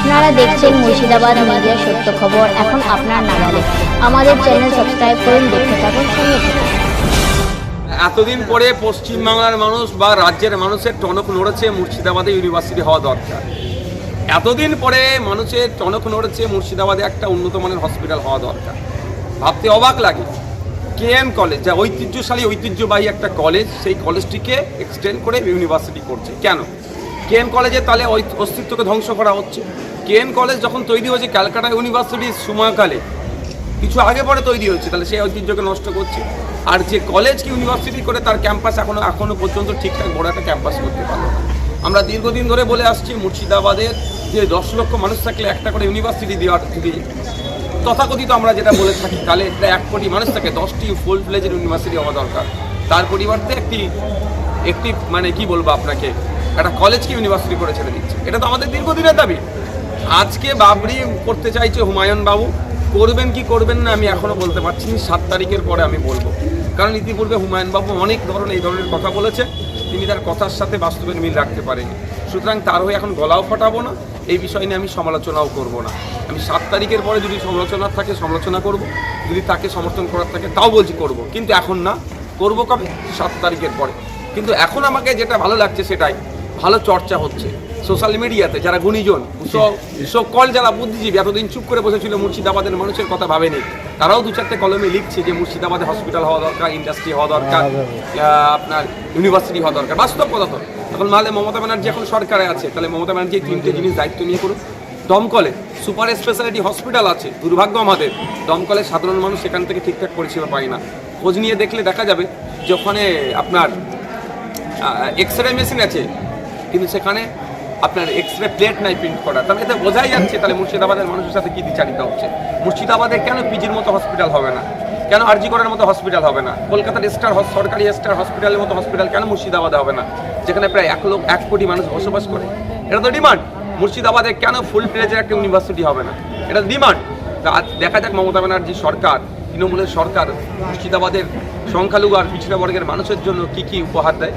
আপনারা দেখছেন মুর্শিদাবাদ মিডিয়া সত্য খবর। এখন আপনার নাগালে। আমাদের চ্যানেল সাবস্ক্রাইব করুন, দেখতে থাকুন এতদিন পরে পশ্চিমবাংলার মানুষ বা রাজ্যের মানুষের টনক নড়েছে মুর্শিদাবাদে ইউনিভার্সিটি হওয়া দরকার। এতদিন পরে মানুষের টনক নড়েছে মুর্শিদাবাদে একটা উন্নত মানের হসপিটাল হওয়া দরকার। ভাবতে অবাক লাগে। কে এম কলেজ যা ঐতিহ্যশালী, ঐতিহ্যবাহী একটা কলেজ সেই কলেজটিকে এক্সটেন্ড করে ইউনিভার্সিটি করছে। কেন? কেএন কলেজে তাহলে অস্তিত্বকে ধ্বংস করা হচ্ছে। কে কেএন কলেজ যখন তৈরি হয়েছে, ক্যালকাটা ইউনিভার্সিটির সময়কালে, কিছু আগে পরে তৈরি হচ্ছে তাহলে সেই ঐতিহ্যকে নষ্ট করছে। আর যে কলেজকে ইউনিভার্সিটি করে, তার ক্যাম্পাস এখনও এখনও পর্যন্ত ঠিকঠাক বড় একটা ক্যাম্পাস করতে পারল আমরা দীর্ঘদিন ধরে বলে আসছি, মুর্শিদাবাদের যে দশ লক্ষ মানুষ থাকলে একটা করে ইউনিভার্সিটি দেওয়ার যদি তথাকথিত আমরা যেটা বলে থাকি, তাহলে এক কোটি মানুষ থাকে, দশটি ফুল ফ্লেজের ইউনিভার্সিটি হওয়া দরকার। তার পরিবর্তে একটি একটি মানে কি বলব আপনাকে? একটা কলেজকে ইউনিভার্সিটি করে ছেড়ে দিচ্ছে? এটা তো আমাদের দীর্ঘদিনের দাবি। আজকে বাবরি করতে চাইছে হুমায়ুন বাবু। করবেন কি করবেন না, আমি এখনও বলতে পারছি না। সাত তারিখের পরে আমি বলব। কারণ ইতিপূর্বে হুমায়ুন বাবু অনেক ধরনের এই ধরনের কথা বলেছে। তিনি তার কথার সাথে বাস্তবের মিল রাখতে পারেনি। সুতরাং তার হয়ে এখন গলাও ফাটাবো না। এই বিষয় নিয়ে আমি সমালোচনাও করব না। আমি সাত তারিখের পরে যদি সমালোচনা থাকে, সমালোচনা করব। যদি তাকে সমর্থন করার থাকে, তাও বলছি করব। কিন্তু এখন না। করব কবে? সাত তারিখের পরে। কিন্তু এখন আমাকে যেটা ভালো লাগছে সেটাই। ভালো চর্চা হচ্ছে। সোশ্যাল মিডিয়াতে যারা গুণীজন সব কল যারা বুদ্ধিজীবী এতদিন চুপ করে বসেছিল মুর্শিদাবাদের মানুষের কথা ভাবেনি তারাও দু চারটে কলমে লিখছে যে মুর্শিদাবাদে হসপিটাল হওয়া দরকার ইন্ডাস্ট্রি হওয়া দরকার আপনার ইউনিভার্সিটি হওয়া দরকার। বাস্তব কথা তো। এখন নাহলে মমতা ব্যানার্জি এখন সরকারে আছে। তাহলে মমতা ব্যানার্জি এই তিনটে জিনিস দায়িত্ব নিয়ে করুন দমকলে সুপার স্পেশালিটি হসপিটাল আছে দুর্ভাগ্য আমাদের। দমকলে সাধারণ মানুষ সেখান থেকে ঠিকঠাক পরিষেবা পায় না। খোঁজ নিয়ে দেখলে দেখা যাবে যে ওখানে আপনার এক্স রে মেশিন আছে কিন্তু সেখানে আপনার এক্স রে প্লেট নাই প্রিন্ট করা। তাহলে এতে বোঝাই যাচ্ছে তাহলে মুর্শিদাবাদের মানুষের সাথে কি বিচারিত হচ্ছে। মুর্শিদাবাদে কেন পিজির মতো হসপিটাল হবে না? কেন আরজি করার মতো হসপিটাল হবে না? কলকাতার স্টার সরকারি স্টার হসপিটালের মতো হসপিটাল কেন মুর্শিদাবাদে হবে না? যেখানে প্রায় এক লোক, এক কোটি মানুষ বসবাস করে। এটা তো ডিমান্ড মুর্শিদাবাদে কেন ফুল প্লেজের একটা ইউনিভার্সিটি হবে না? এটা ডিমান্ড তা দেখা যাক মমতা ব্যানার্জি সরকার, তৃণমূলের সরকার মুর্শিদাবাদের সংখ্যালঘু আর পিছিয়ে বর্গের মানুষের জন্য কি কি উপহার দেয়।